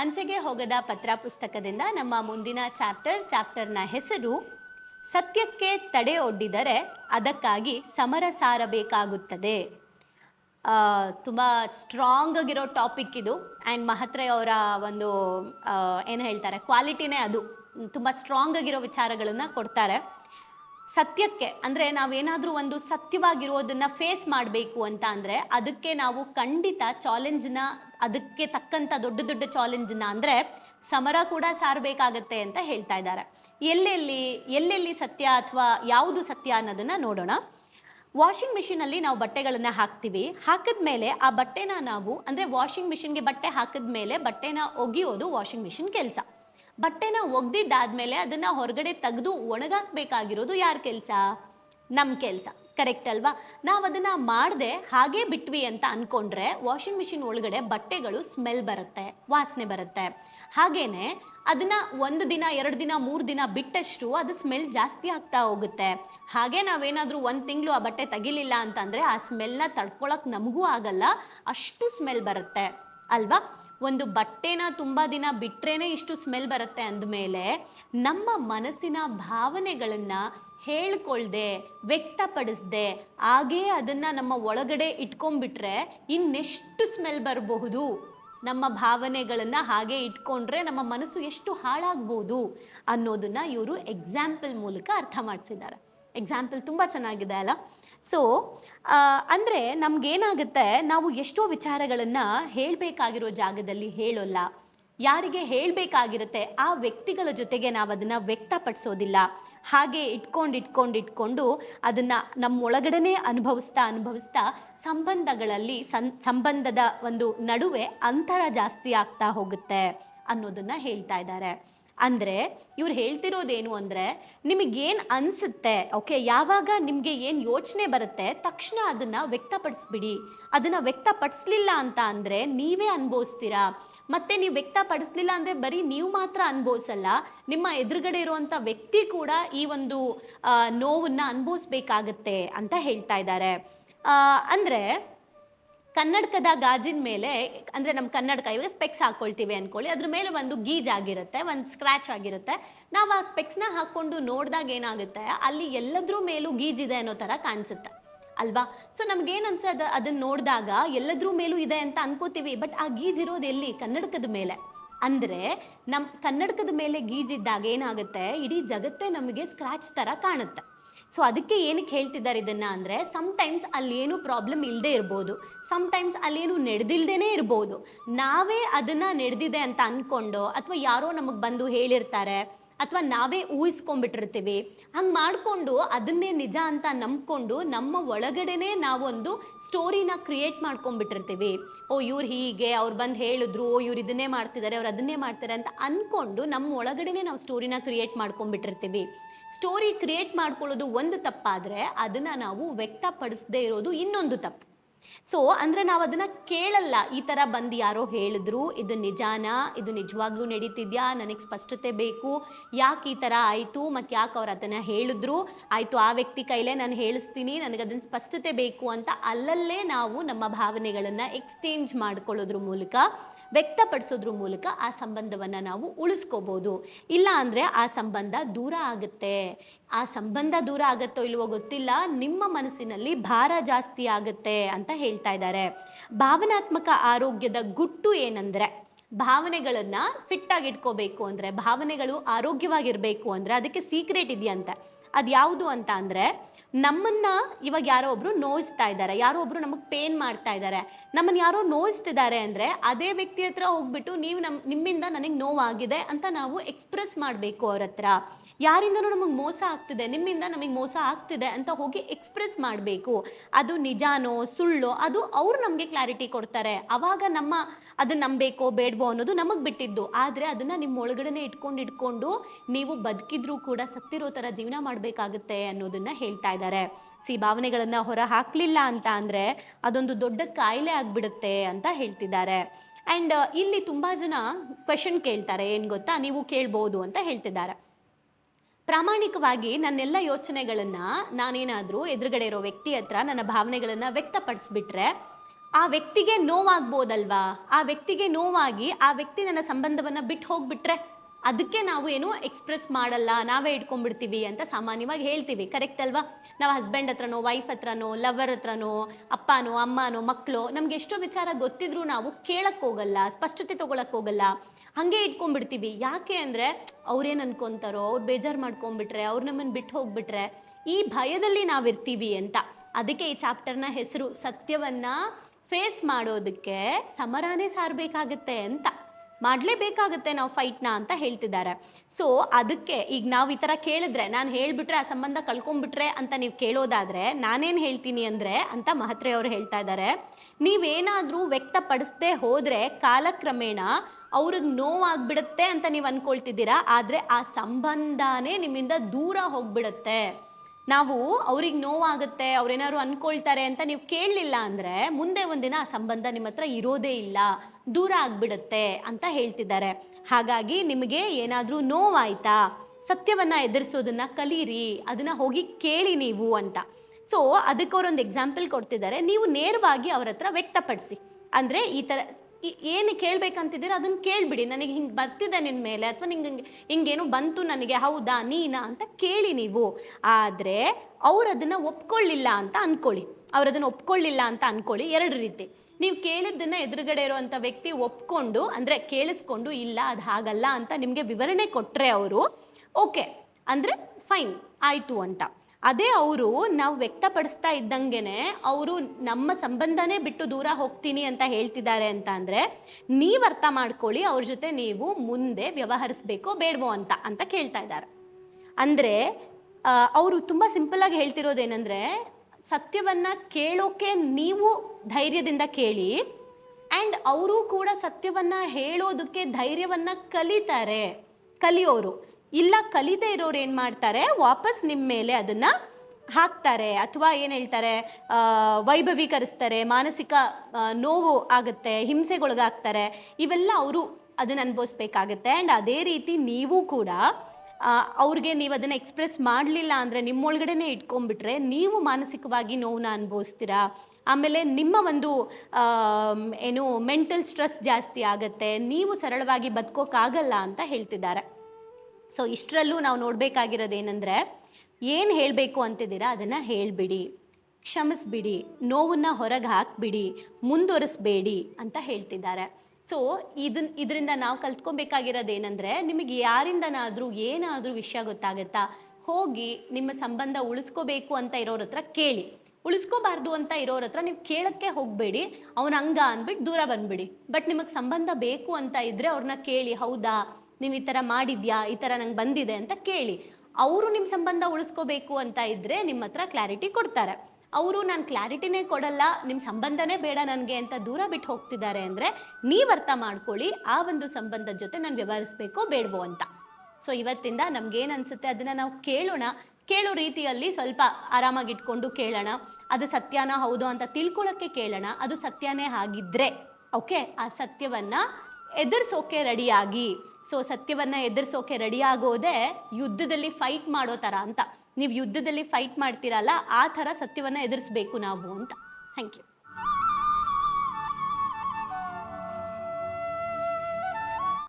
ಅಂಚೆಗೆ ಹೋಗದ ಪತ್ರ ಪುಸ್ತಕದಿಂದ ನಮ್ಮ ಮುಂದಿನ ಚಾಪ್ಟರ್, ಚಾಪ್ಟರ್ನ ಹೆಸರು ಸತ್ಯಕ್ಕೆ ತಡೆ ಒಡ್ಡಿದರೆ ಅದಕ್ಕಾಗಿ ಸಮರ ಸಾರಬೇಕಾಗುತ್ತದೆ. ತುಂಬ ಸ್ಟ್ರಾಂಗ್ ಆಗಿರೋ ಟಾಪಿಕ್ ಇದು. ಆ್ಯಂಡ್ ಮಹತ್ರೆ ಅವರ ಒಂದು ಏನು ಹೇಳ್ತಾರೆ ಕ್ವಾಲಿಟಿನೇ ಅದು. ತುಂಬ ಸ್ಟ್ರಾಂಗ್ ಆಗಿರೋ ವಿಚಾರಗಳನ್ನು ಕೊಡ್ತಾರೆ. ಸತ್ಯಕ್ಕೆ, ಅಂದರೆ ನಾವೇನಾದರೂ ಒಂದು ಸತ್ಯವಾಗಿರೋದನ್ನು ಫೇಸ್ ಮಾಡಬೇಕು ಅಂತ ಅಂದರೆ ಅದಕ್ಕೆ ನಾವು ಖಂಡಿತ ಚಾಲೆಂಜ್ನ ಅದಕ್ಕೆ ತಕ್ಕಂಥ ದೊಡ್ಡ ದೊಡ್ಡ ಚಾಲೆಂಜನ್ನ ಅಂದರೆ ಸಮರ ಕೂಡ ಸಾರಬೇಕಾಗತ್ತೆ ಅಂತ ಹೇಳ್ತಾ ಇದ್ದಾರೆ. ಎಲ್ಲೆಲ್ಲಿ ಎಲ್ಲೆಲ್ಲಿ ಸತ್ಯ ಅಥವಾ ಯಾವುದು ಸತ್ಯ ಅನ್ನೋದನ್ನು ನೋಡೋಣ. ವಾಷಿಂಗ್ ಮಿಷಿನಲ್ಲಿ ನಾವು ಬಟ್ಟೆಗಳನ್ನು ಹಾಕ್ತೀವಿ. ಹಾಕಿದ್ಮೇಲೆ ಆ ಬಟ್ಟೆನ ನಾವು, ಅಂದರೆ ವಾಷಿಂಗ್ ಮಿಷಿನ್ಗೆ ಬಟ್ಟೆ ಹಾಕಿದ್ಮೇಲೆ ಬಟ್ಟೆನ ಒಗೆಯೋದು ವಾಷಿಂಗ್ ಮಿಷಿನ್ ಕೆಲಸ. ಬಟ್ಟೆನ ಒಗ್ದಿದ್ದಾದ್ಮೇಲೆ ಅದನ್ನು ಹೊರಗಡೆ ತೆಗೆದು ಒಣಗಾಕ್ಬೇಕಾಗಿರೋದು ಯಾರ ಕೆಲಸ? ನಮ್ಮ ಕೆಲಸ. ಕರೆಕ್ಟ್ ಅಲ್ವಾ? ನಾವು ಅದನ್ನು ಮಾಡದೆ ಹಾಗೇ ಬಿಟ್ವಿ ಅಂತ ಅಂದ್ಕೊಂಡ್ರೆ ವಾಷಿಂಗ್ ಮಿಷಿನ್ ಒಳಗಡೆ ಬಟ್ಟೆಗಳು ಸ್ಮೆಲ್ ಬರುತ್ತೆ, ವಾಸನೆ ಬರುತ್ತೆ. ಹಾಗೇನೆ ಅದನ್ನ ಒಂದು ದಿನ, ಎರಡು ದಿನ, ಮೂರು ದಿನ ಬಿಟ್ಟಷ್ಟು ಅದು ಸ್ಮೆಲ್ ಜಾಸ್ತಿ ಆಗ್ತಾ ಹೋಗುತ್ತೆ. ಹಾಗೆ ನಾವೇನಾದರೂ ಒಂದು ತಿಂಗಳು ಆ ಬಟ್ಟೆ ತೆಗಿಲಿಲ್ಲ ಅಂತಂದರೆ ಆ ಸ್ಮೆಲ್ನ ತಡ್ಕೊಳಕ್ಕೆ ನಮಗೂ ಆಗಲ್ಲ, ಅಷ್ಟು ಸ್ಮೆಲ್ ಬರುತ್ತೆ. ಅಲ್ವಾ? ಒಂದು ಬಟ್ಟೆನ ತುಂಬ ದಿನ ಬಿಟ್ರೇನೆ ಇಷ್ಟು ಸ್ಮೆಲ್ ಬರುತ್ತೆ ಅಂದಮೇಲೆ ನಮ್ಮ ಮನಸ್ಸಿನ ಭಾವನೆಗಳನ್ನು ಹೇಳ್ಕೊಳ್ದೆ, ವ್ಯಕ್ತಪಡಿಸ್ದೆ, ಹಾಗೇ ಅದನ್ನು ನಮ್ಮ ಒಳಗಡೆ ಇಟ್ಕೊಂಡ್ಬಿಟ್ರೆ ಇನ್ನೆಷ್ಟು ಸ್ಮೆಲ್ ಬರಬಹುದು? ನಮ್ಮ ಭಾವನೆಗಳನ್ನು ಹಾಗೆ ಇಟ್ಕೊಂಡ್ರೆ ನಮ್ಮ ಮನಸ್ಸು ಎಷ್ಟು ಹಾಳಾಗ್ಬೋದು ಅನ್ನೋದನ್ನ ಇವರು ಎಕ್ಸಾಂಪಲ್ ಮೂಲಕ ಅರ್ಥ ಮಾಡಿಸಿದ್ದಾರೆ. ಎಕ್ಸಾಂಪಲ್ ತುಂಬ ಚೆನ್ನಾಗಿದೆ ಅಲ್ಲ? ಸೊ ಅಂದರೆ ನಮಗೇನಾಗುತ್ತೆ, ನಾವು ಎಷ್ಟೋ ವಿಚಾರಗಳನ್ನು ಹೇಳಬೇಕಾಗಿರೋ ಜಾಗದಲ್ಲಿ ಹೇಳೋಲ್ಲ. ಯಾರಿಗೆ ಹೇಳಬೇಕಾಗಿರುತ್ತೆ ಆ ವ್ಯಕ್ತಿಗಳ ಜೊತೆಗೆ ನಾವು ಅದನ್ನು ವ್ಯಕ್ತಪಡಿಸೋದಿಲ್ಲ. ಹಾಗೆ ಇಟ್ಕೊಂಡು ಇಟ್ಕೊಂಡು ಇಟ್ಕೊಂಡು ಅದನ್ನು ನಮ್ಮ ಒಳಗಡೆನೇ ಅನುಭವಿಸ್ತಾ ಅನುಭವಿಸ್ತಾ ಸಂಬಂಧಗಳಲ್ಲಿ ಸಂ, ಸಂಬಂಧದ ಒಂದು ನಡುವೆ ಅಂತರ ಜಾಸ್ತಿ ಆಗ್ತಾ ಹೋಗುತ್ತೆ ಅನ್ನೋದನ್ನು ಹೇಳ್ತಾ ಇದ್ದಾರೆ. ಅಂದರೆ ಇವ್ರು ಹೇಳ್ತಿರೋದೇನು ಅಂದರೆ ನಿಮಗೇನು ಅನಿಸುತ್ತೆ ಓಕೆ ಯಾವಾಗ ನಿಮಗೆ ಏನು ಯೋಚನೆ ಬರುತ್ತೆ, ತಕ್ಷಣ ಅದನ್ನು ವ್ಯಕ್ತಪಡಿಸ್ಬಿಡಿ. ಅದನ್ನು ವ್ಯಕ್ತಪಡಿಸ್ಲಿಲ್ಲ ಅಂತ ಅಂದರೆ ನೀವೇ ಅನುಭವಿಸ್ತೀರಾ? ಮತ್ತೆ ನೀವು ವ್ಯಕ್ತಪಡಿಸ್ಲಿಲ್ಲ ಅಂದರೆ ಬರೀ ನೀವು ಮಾತ್ರ ಅನುಭವಿಸಲ್ಲ, ನಿಮ್ಮ ಎದುರುಗಡೆ ಇರುವಂಥ ವ್ಯಕ್ತಿ ಕೂಡ ಈ ಒಂದು ನೋವನ್ನು ಅನುಭವಿಸ್ಬೇಕಾಗತ್ತೆ ಅಂತ ಹೇಳ್ತಾ ಇದ್ದಾರೆ. ಅಂದರೆ ಕನ್ನಡಕದ ಗಾಜಿನ ಮೇಲೆ, ಅಂದರೆ ನಮ್ಮ ಕನ್ನಡಕ, ಇವಾಗ ಸ್ಪೆಕ್ಸ್ ಹಾಕ್ಕೊಳ್ತೀವಿ ಅಂದ್ಕೊಳ್ಳಿ ಅದ್ರ ಮೇಲೆ ಒಂದು ಗೀಜ್ ಆಗಿರುತ್ತೆ, ಒಂದು ಸ್ಕ್ರ್ಯಾಚ್ ಆಗಿರುತ್ತೆ. ನಾವು ಆ ಸ್ಪೆಕ್ಸ್ನ ಹಾಕ್ಕೊಂಡು ನೋಡಿದಾಗ ಏನಾಗುತ್ತೆ, ಅಲ್ಲಿ ಎಲ್ಲದ್ರ ಮೇಲೂ ಗೀಜ್ ಇದೆ ಅನ್ನೋ ಥರ ಕಾಣಿಸುತ್ತೆ, ಅಲ್ವಾ? ಸೊ ನಮ್ಗೇನು ಅನ್ಸೋದು ಅದನ್ನ ನೋಡಿದಾಗ ಎಲ್ಲದ್ರ ಮೇಲೂ ಇದೆ ಅಂತ ಅನ್ಕೋತೀವಿ ಬಟ್ ಆ ಗೀಜ್ ಇರೋದು ಎಲ್ಲಿ? ಕನ್ನಡಕದ ಮೇಲೆ. ಅಂದರೆ ನಮ್ಮ ಕನ್ನಡಕದ ಮೇಲೆ ಗೀಜ್ ಇದ್ದಾಗ ಏನಾಗುತ್ತೆ, ಇಡೀ ಜಗತ್ತೇ ನಮಗೆ ಸ್ಕ್ರಾಚ್ ಥರ ಕಾಣುತ್ತೆ. ಸೊ ಅದಕ್ಕೆ ಏನಕ್ಕೆ ಹೇಳ್ತಿದ್ದಾರೆ ಇದನ್ನು ಅಂದರೆ ಸಮ್ಟೈಮ್ಸ್ ಅಲ್ಲೇನು ಪ್ರಾಬ್ಲಮ್ ಇಲ್ಲದೆ ಇರ್ಬೋದು. ಸಮ್ಟೈಮ್ಸ್ ಅಲ್ಲೇನು ನಡೆದಿಲ್ದೇ ಇರ್ಬೋದು. ನಾವೇ ಅದನ್ನು ನಡೆದಿದೆ ಅಂತ ಅಂದ್ಕೊಂಡು ಅಥವಾ ಯಾರೋ ನಮಗೆ ಬಂದು ಹೇಳಿರ್ತಾರೆ, ಅಥವಾ ನಾವೇ ಊಹಿಸ್ಕೊಂಡ್ಬಿಟ್ಟಿರ್ತೀವಿ, ಹಂಗೆ ಮಾಡಿಕೊಂಡು ಅದನ್ನೇ ನಿಜ ಅಂತ ನಂಬ್ಕೊಂಡು ನಮ್ಮ ಒಳಗಡೆನೆ ನಾವೊಂದು ಸ್ಟೋರಿನ ಕ್ರಿಯೇಟ್ ಮಾಡ್ಕೊಂಡ್ಬಿಟ್ಟಿರ್ತೀವಿ. ಓ, ಇವ್ರು ಹೀಗೆ, ಅವ್ರು ಬಂದು ಹೇಳಿದ್ರು, ಓ, ಇವ್ರು ಇದನ್ನೇ ಮಾಡ್ತಿದ್ದಾರೆ ಅವ್ರು ಅದನ್ನೇ ಮಾಡ್ತಾರೆ ಅಂತ ಅಂದ್ಕೊಂಡು ನಮ್ಮ ಒಳಗಡೆನೇ ನಾವು ಸ್ಟೋರಿನ ಕ್ರಿಯೇಟ್ ಮಾಡ್ಕೊಂಡ್ಬಿಟ್ಟಿರ್ತೀವಿ. ಸ್ಟೋರಿ ಕ್ರಿಯೇಟ್ ಮಾಡ್ಕೊಳ್ಳೋದು ಒಂದು ತಪ್ಪಾದರೆ ಅದನ್ನು ನಾವು ವ್ಯಕ್ತಪಡಿಸದೇ ಇರೋದು ಇನ್ನೊಂದು ತಪ್ಪು. ಸೊ ಅಂದರೆ ನಾವು ಅದನ್ನು ಕೇಳಲ್ಲ, ಈ ಥರ ಬಂದು ಯಾರೋ ಹೇಳಿದ್ರು, ಇದು ನಿಜಾನಾ, ಇದು ನಿಜವಾಗ್ಲೂ ನಡೀತಿದ್ಯಾ, ನನಗೆ ಸ್ಪಷ್ಟತೆ ಬೇಕು, ಯಾಕೆ ಈ ಥರ ಆಯಿತು ಮತ್ತು ಯಾಕೆ ಅವ್ರು ಅದನ್ನು ಹೇಳಿದ್ರು, ಆಯಿತು ಆ ವ್ಯಕ್ತಿ ಕೈಲೇ ನಾನು ಹೇಳಿಸ್ತೀನಿ, ನನಗೆ ಅದನ್ನು ಸ್ಪಷ್ಟತೆ ಬೇಕು ಅಂತ ಅಲ್ಲಲ್ಲೇ ನಾವು ನಮ್ಮ ಭಾವನೆಗಳನ್ನು ಎಕ್ಸ್ಚೇಂಜ್ ಮಾಡ್ಕೊಳ್ಳೋದ್ರ ಮೂಲಕ ವ್ಯಕ್ತಪಡಿಸೋದ್ರ ಮೂಲಕ ಆ ಸಂಬಂಧವನ್ನು ನಾವು ಉಳಿಸ್ಕೋಬೋದು. ಇಲ್ಲ ಅಂದರೆ ಆ ಸಂಬಂಧ ದೂರ ಆಗುತ್ತೆ. ಆ ಸಂಬಂಧ ದೂರ ಆಗುತ್ತೋ ಇಲ್ವೋ ಗೊತ್ತಿಲ್ಲ. ನಿಮ್ಮ ಮನಸ್ಸಿನಲ್ಲಿ ಭಾರ ಜಾಸ್ತಿ ಆಗುತ್ತೆ ಅಂತ ಹೇಳ್ತಾ ಇದ್ದಾರೆ. ಭಾವನಾತ್ಮಕ ಆರೋಗ್ಯದ ಗುಟ್ಟು ಏನಂದರೆ, ಭಾವನೆಗಳನ್ನು ಫಿಟ್ಟಾಗಿ ಇಟ್ಕೋಬೇಕು ಅಂದರೆ, ಭಾವನೆಗಳು ಆರೋಗ್ಯವಾಗಿರಬೇಕು ಅಂದರೆ, ಅದಕ್ಕೆ ಸೀಕ್ರೆಟ್ ಇದೆಯಂತೆ. ಅದು ಯಾವುದು ಅಂತ ಅಂದರೆ ನಮ್ಮನ್ನ ಇವಾಗ ಯಾರೋ ಒಬ್ರು ನೋಯಿಸ್ತಾ ಇದ್ದಾರೆ. ಯಾರೋ ಒಬ್ರು ನಮಗೆ ಪೇನ್ ಮಾಡ್ತಾ ಇದ್ದಾರೆ. ನಮ್ಮನ್ನ ಯಾರೋ ನೋಯಿಸ್ತಿದ್ದಾರೆ ಅಂದರೆ ಅದೇ ವ್ಯಕ್ತಿ ಹತ್ರ ಹೋಗ್ಬಿಟ್ಟು ನೀವು ನಮ್ಮ ನಿಮ್ಮಿಂದ ನನಗೆ ನೋವಾಗಿದೆ ಅಂತ ನಾವು ಎಕ್ಸ್ಪ್ರೆಸ್ ಮಾಡಬೇಕು ಅವ್ರ ಹತ್ರ. ಯಾರಿಂದನೂ ನಮಗೆ ಮೋಸ ಆಗ್ತಿದೆ, ನಿಮ್ಮಿಂದ ನಮಗೆ ಮೋಸ ಆಗ್ತಿದೆ ಅಂತ ಹೋಗಿ ಎಕ್ಸ್ಪ್ರೆಸ್ ಮಾಡಬೇಕು. ಅದು ನಿಜಾನೋ, ಸುಳ್ಳೋ, ಅದು ಅವ್ರು ನಮಗೆ ಕ್ಲಾರಿಟಿ ಕೊಡ್ತಾರೆ. ಅವಾಗ ನಮ್ಮ ಅದನ್ನ ನಂಬೇಕೋ, ಬೇಡವೋ ಅನ್ನೋದು ನಮಗೆ ಬಿಟ್ಟಿದ್ದು. ಆದರೆ ಅದನ್ನು ನಿಮ್ಮ ಒಳಗಡೆನೆ ಇಟ್ಕೊಂಡು ಇಟ್ಕೊಂಡು ನೀವು ಬದುಕಿದ್ರೂ ಕೂಡ ಸತ್ತಿರೋ ಥರ ಜೀವನ ಮಾಡಬೇಕಾಗುತ್ತೆ ಅನ್ನೋದನ್ನ ಹೇಳ್ತಾ ಇದ್ದಾರೆ. ಸಿ, ಭಾವನೆಗಳನ್ನ ಹೊರ ಹಾಕ್ಲಿಲ್ಲ ಅಂತ ಅಂದ್ರೆ ಅದೊಂದು ದೊಡ್ಡ ಕಾಯಿಲೆ ಆಗಿಬಿಡುತ್ತೆ ಅಂತ ಹೇಳ್ತಿದ್ದಾರೆ. ಅಂಡ್, ಇಲ್ಲಿ ತುಂಬಾ ಜನ ಕ್ವೆಶನ್ ಕೇಳ್ತಾರೆ, ಏನು ಗೊತ್ತಾ? ನೀವು ಕೇಳ್ಬೋದು ಅಂತ ಹೇಳ್ತಿದ್ದಾರೆ. ಪ್ರಾಮಾಣಿಕವಾಗಿ ನನ್ನೆಲ್ಲ ಯೋಚನೆಗಳನ್ನ ನಾನೇನಾದರೂ ಎದುರುಗಡೆ ಇರೋ ವ್ಯಕ್ತಿ ಹತ್ರ ನನ್ನ ಭಾವನೆಗಳನ್ನ ವ್ಯಕ್ತಪಡಿಸ್ಬಿಟ್ರೆ, ಆ ವ್ಯಕ್ತಿಗೆ ನೋವಾಗ್ಬೋದಲ್ವಾ? ಆ ವ್ಯಕ್ತಿಗೆ ನೋವಾಗಿ ಆ ವ್ಯಕ್ತಿ ನನ್ನ ಸಂಬಂಧವನ್ನ ಬಿಟ್ಟು ಹೋಗ್ಬಿಟ್ರೆ ಅದಕ್ಕೆ ನಾವು ಏನು ಎಕ್ಸ್ಪ್ರೆಸ್ ಮಾಡಲ್ಲ, ನಾವೇ ಇಟ್ಕೊಂಡ್ಬಿಡ್ತೀವಿ ಅಂತ ಸಾಮಾನ್ಯವಾಗಿ ಹೇಳ್ತೀವಿ. ಕರೆಕ್ಟ್ ಅಲ್ವಾ? ನಾವು ಹಸ್ಬೆಂಡ್ ಹತ್ರನೋ ವೈಫ್ ಹತ್ರನೋ ಲವರ್ ಹತ್ರನೋ, ಅಪ್ಪನೋ, ಅಮ್ಮನೋ ಮಕ್ಕಳು ನಮ್ಗೆ ಎಷ್ಟೋ ವಿಚಾರ ಗೊತ್ತಿದ್ರೂ ನಾವು ಕೇಳಕ್ ಹೋಗಲ್ಲ, ಸ್ಪಷ್ಟತೆ ತಗೊಳಕ್ ಹೋಗಲ್ಲ. ಹಂಗೆ ಇಟ್ಕೊಂಡ್ಬಿಡ್ತೀವಿ. ಯಾಕೆ ಅಂದ್ರೆ ಅವ್ರೇನ್ ಅನ್ಕೊಂತಾರೋ, ಅವ್ರು ಬೇಜಾರು ಮಾಡ್ಕೊಂಡ್ಬಿಟ್ರೆ, ಅವ್ರು ನಮ್ಮನ್ನು ಬಿಟ್ಟು ಹೋಗ್ಬಿಟ್ರೆ ಈ ಭಯದಲ್ಲಿ ನಾವಿರ್ತೀವಿ ಅಂತ. ಅದಕ್ಕೆ ಈ ಚಾಪ್ಟರ್ನ ಹೆಸರು ಸತ್ಯವನ್ನ ಫೇಸ್ ಮಾಡೋದಕ್ಕೆ ಸಮರಾನೇ ಸಾರಬೇಕಾಗತ್ತೆ ಅಂತ. ಮಾಡಲೇಬೇಕಾಗುತ್ತೆ ನಾವು ಫೈಟ್ನ ಅಂತ ಹೇಳ್ತಿದ್ದಾರೆ. ಸೊ ಅದಕ್ಕೆ ಈಗ ನಾವು ಈ ಥರ ಕೇಳಿದ್ರೆ, ನಾನು ಹೇಳಿಬಿಟ್ರೆ ಆ ಸಂಬಂಧ ಕಳ್ಕೊಂಬಿಟ್ರೆ ಅಂತ ನೀವು ಕೇಳೋದಾದರೆ, ನಾನೇನು ಹೇಳ್ತೀನಿ ಅಂದರೆ ಅಂತ ಮಹತ್ರೆ ಅವರು ಹೇಳ್ತಾ ಇದ್ದಾರೆ, ನೀವೇನಾದರೂ ವ್ಯಕ್ತಪಡಿಸದೆ ಹೋದರೆ ಕಾಲಕ್ರಮೇಣ ಅವ್ರಿಗೆ ನೋವಾಗ್ಬಿಡುತ್ತೆ ಅಂತ ನೀವು ಅಂದ್ಕೊಳ್ತಿದ್ದೀರಾ ಆದರೆ ಆ ಸಂಬಂಧನೇ ನಿಮ್ಮಿಂದ ದೂರ ಹೋಗ್ಬಿಡುತ್ತೆ. ನಾವು ಅವ್ರಿಗೆ ನೋವಾಗುತ್ತೆ, ಅವ್ರೇನಾದ್ರು ಅನ್ಕೊಳ್ತಾರೆ ಅಂತ ನೀವು ಕೇಳಲಿಲ್ಲ ಅಂದರೆ ಮುಂದೆ ಒಂದಿನ ಆ ಸಂಬಂಧ ನಿಮ್ಮ ಹತ್ರ ಇರೋದೇ ಇಲ್ಲ, ದೂರ ಆಗ್ಬಿಡುತ್ತೆ ಅಂತ ಹೇಳ್ತಿದ್ದಾರೆ. ಹಾಗಾಗಿ ನಿಮಗೆ ಏನಾದರೂ ನೋವಾಯ್ತಾ, ಸತ್ಯವನ್ನು ಎದುರಿಸೋದನ್ನ ಕಲೀರಿ, ಅದನ್ನು ಹೋಗಿ ಕೇಳಿ ನೀವು ಅಂತ. ಸೊ ಅದಕ್ಕೆ ಅವರೊಂದು ಎಕ್ಸಾಂಪಲ್ ಕೊಡ್ತಿದ್ದಾರೆ. ನೀವು ನೇರವಾಗಿ ಅವರ ಹತ್ರ ವ್ಯಕ್ತಪಡಿಸಿ. ಅಂದರೆ ಈ ಥರ ಏನು ಕೇಳ್ಬೇಕಂತಿದ್ದೀರ ಅದನ್ನ ಕೇಳಿಬಿಡಿ. ನನಗೆ ಹಿಂಗೆ ಬರ್ತಿದೆ ನಿನ್ನ ಮೇಲೆ ಅಥವಾ ನಿಂಗೆ ಹಿಂಗೆ, ಹಿಂಗೇನು ಬಂತು ನನಗೆ, ಹೌದಾ, ನೀನಾ ಅಂತ ಕೇಳಿ ನೀವು. ಆದರೆ ಅವ್ರು ಅದನ್ನ ಒಪ್ಕೊಳ್ಳಿಲ್ಲ ಅಂತ ಅಂದ್ಕೊಳ್ಳಿ ಅವ್ರು ಅದನ್ನು ಒಪ್ಕೊಳ್ಳಿಲ್ಲ ಅಂತ ಅಂದ್ಕೊಳ್ಳಿ ಎರಡು ರೀತಿ. ನೀವು ಕೇಳಿದ್ದನ್ನು ಎದುರುಗಡೆ ಇರುವಂಥ ವ್ಯಕ್ತಿ ಒಪ್ಕೊಂಡು, ಅಂದರೆ ಕೇಳಿಸ್ಕೊಂಡು, ಇಲ್ಲ, ಅದು ಹಾಗಲ್ಲ ಅಂತ ನಿಮಗೆ ವಿವರಣೆ ಕೊಟ್ಟರೆ ಅವರು, ಓಕೆ, ಅಂದರೆ ಫೈನ್, ಆಯಿತು ಅಂತ. ಅದೇ ಅವರು ನಾವು ವ್ಯಕ್ತಪಡಿಸ್ತಾ ಇದ್ದಂಗೆನೆ ಅವರು ನಮ್ಮ ಸಂಬಂಧನೇ ಬಿಟ್ಟು ದೂರ ಹೋಗ್ತೀನಿ ಅಂತ ಹೇಳ್ತಿದ್ದಾರೆ ಅಂತ ಅಂದರೆ, ನೀವು ಅರ್ಥ ಮಾಡ್ಕೊಳ್ಳಿ, ಅವ್ರ ಜೊತೆ ನೀವು ಮುಂದೆ ವ್ಯವಹರಿಸ್ಬೇಕೋ ಬೇಡವೋ ಅಂತ ಅಂತ ಕೇಳ್ತಾ ಇದ್ದಾರೆ. ಅಂದರೆ ಅವರು ತುಂಬ ಸಿಂಪಲ್ಲಾಗಿ ಹೇಳ್ತಿರೋದೇನೆಂದರೆ, ಸತ್ಯವನ್ನು ಕೇಳೋಕೆ ನೀವು ಧೈರ್ಯದಿಂದ ಕೇಳಿ ಆ್ಯಂಡ್ ಅವರು ಕೂಡ ಸತ್ಯವನ್ನು ಹೇಳೋದಕ್ಕೆ ಧೈರ್ಯವನ್ನು ಕಲಿತಾರೆ, ಕಲಿಯೋರು. ಇಲ್ಲ ಕಲಿದೆ ಇರೋರು ಏನು ಮಾಡ್ತಾರೆ? ವಾಪಸ್ ನಿಮ್ಮ ಮೇಲೆ ಅದನ್ನು ಹಾಕ್ತಾರೆ. ಅಥವಾ ಏನು ಹೇಳ್ತಾರೆ? ವೈಭವೀಕರಿಸ್ತಾರೆ. ಮಾನಸಿಕ ನೋವು ಆಗುತ್ತೆ. ಹಿಂಸೆಗೊಳಗಾಗ್ತಾರೆ. ಇವೆಲ್ಲ ಅವರು ಅದನ್ನು ಅನುಭವಿಸ್ಬೇಕಾಗತ್ತೆ. ಆ್ಯಂಡ್ ಅದೇ ರೀತಿ ನೀವು ಕೂಡ ಅವ್ರಿಗೆ ನೀವು ಅದನ್ನು ಎಕ್ಸ್ಪ್ರೆಸ್ ಮಾಡಲಿಲ್ಲ ಅಂದರೆ ನಿಮ್ಮೊಳಗಡೆನೆ ಇಟ್ಕೊಂಡ್ಬಿಟ್ರೆ ನೀವು ಮಾನಸಿಕವಾಗಿ ನೋವನ್ನ ಅನುಭವಿಸ್ತೀರಾ? ಆಮೇಲೆ ನಿಮ್ಮ ಒಂದು ಏನು ಮೆಂಟಲ್ ಸ್ಟ್ರೆಸ್ ಜಾಸ್ತಿ ಆಗುತ್ತೆ. ನೀವು ಸರಳವಾಗಿ ಬದುಕೋಕ್ಕಾಗಲ್ಲ ಅಂತ ಹೇಳ್ತಿದ್ದಾರೆ. ಸೊ ಇಷ್ಟರಲ್ಲೂ ನಾವು ನೋಡಬೇಕಾಗಿರೋದು ಏನಂದರೆ ಏನು ಹೇಳಬೇಕು ಅಂತಿದ್ದೀರಾ? ಅದನ್ನು ಹೇಳಿಬಿಡಿ. ಕ್ಷಮಿಸ್ಬಿಡಿ. ನೋವನ್ನು ಹೊರಗೆ ಹಾಕ್ಬಿಡಿ. ಮುಂದುವರಿಸ್ಬೇಡಿ ಅಂತ ಹೇಳ್ತಿದ್ದಾರೆ. ಸೊ ಇದನ್, ಇದರಿಂದ ನಾವು ಕಲ್ತ್ಕೊಬೇಕಾಗಿರೋದು ಏನಂದರೆ ನಿಮಗೆ ಯಾರಿಂದನಾದರೂ, ಏನಾದರೂ ವಿಷಯ ಗೊತ್ತಾಗುತ್ತಾ? ಹೋಗಿ ನಿಮ್ಮ ಸಂಬಂಧ ಉಳಿಸ್ಕೋಬೇಕು ಅಂತ ಇರೋರ ಹತ್ರ ಕೇಳಿ. ಉಳಿಸ್ಕೋಬಾರ್ದು ಅಂತ ಇರೋರ ಹತ್ರ ನೀವು ಕೇಳೋಕ್ಕೆ ಹೋಗಬೇಡಿ. ಅವನ ಹಂಗ ಅಂದ್ಬಿಟ್ಟು ದೂರ ಬಂದ್ಬಿಡಿ. ಬಟ್ ನಿಮಗೆ ಸಂಬಂಧ ಬೇಕು ಅಂತ ಇದ್ರೆ ಅವ್ರನ್ನ ಕೇಳಿ, ಹೌದಾ? ನೀವು ಈ ಥರ ಮಾಡಿದ್ಯಾ? ಈ ಥರ ನಂಗೆ ಬಂದಿದೆ ಅಂತ ಕೇಳಿ. ಅವರು ನಿಮ್ಮ ಸಂಬಂಧ ಉಳಿಸ್ಕೋಬೇಕು ಅಂತ ಇದ್ದರೆ ನಿಮ್ಮ ಹತ್ರ ಕ್ಲಾರಿಟಿ ಕೊಡ್ತಾರೆ. ಅವರು ನಾನು ಕ್ಲಾರಿಟಿನೇ ಕೊಡಲ್ಲ ನಿಮ್ಮ ಸಂಬಂಧನೇ ಬೇಡ ನನಗೆ ಅಂತ ದೂರ ಬಿಟ್ಟು ಹೋಗ್ತಿದ್ದಾರೆ ಅಂದರೆ ನೀವು ಅರ್ಥ ಮಾಡ್ಕೊಳ್ಳಿ, ಆ ಒಂದು ಸಂಬಂಧದ ಜೊತೆ ನಾನು ವ್ಯವಹರಿಸ್ಬೇಕೋ ಬೇಡವೋ ಅಂತ. ಸೊ ಇವತ್ತಿಂದ ನಮ್ಗೇನು ಅನ್ಸುತ್ತೆ ಅದನ್ನು ನಾವು ಕೇಳೋಣ. ಕೇಳೋ ರೀತಿಯಲ್ಲಿ ಸ್ವಲ್ಪ ಆರಾಮಾಗಿಟ್ಕೊಂಡು ಕೇಳೋಣ. ಅದು ಸತ್ಯನೋ ಹೌದು ಅಂತ ತಿಳ್ಕೊಳ್ಳೋಕ್ಕೆ ಕೇಳೋಣ. ಅದು ಸತ್ಯನೇ ಆಗಿದ್ದರೆ ಓಕೆ ಆ ಸತ್ಯವನ್ನ ಎದುರಿಸೋಕೆ ರೆಡಿಯಾಗಿ. ಸೊ ಸತ್ಯವನ್ನ ಎದುರಿಸೋಕೆ ರೆಡಿಯಾಗೋದೇ ಯುದ್ಧದಲ್ಲಿ ಫೈಟ್ ಮಾಡೋ ಥರ ಅಂತ. ನೀವು ಯುದ್ಧದಲ್ಲಿ ಫೈಟ್ ಮಾಡ್ತೀರಲ್ಲ, ಆ ಥರ ಸತ್ಯವನ್ನ ಎದುರಿಸ್ಬೇಕು ನಾವು ಅಂತ. Thank you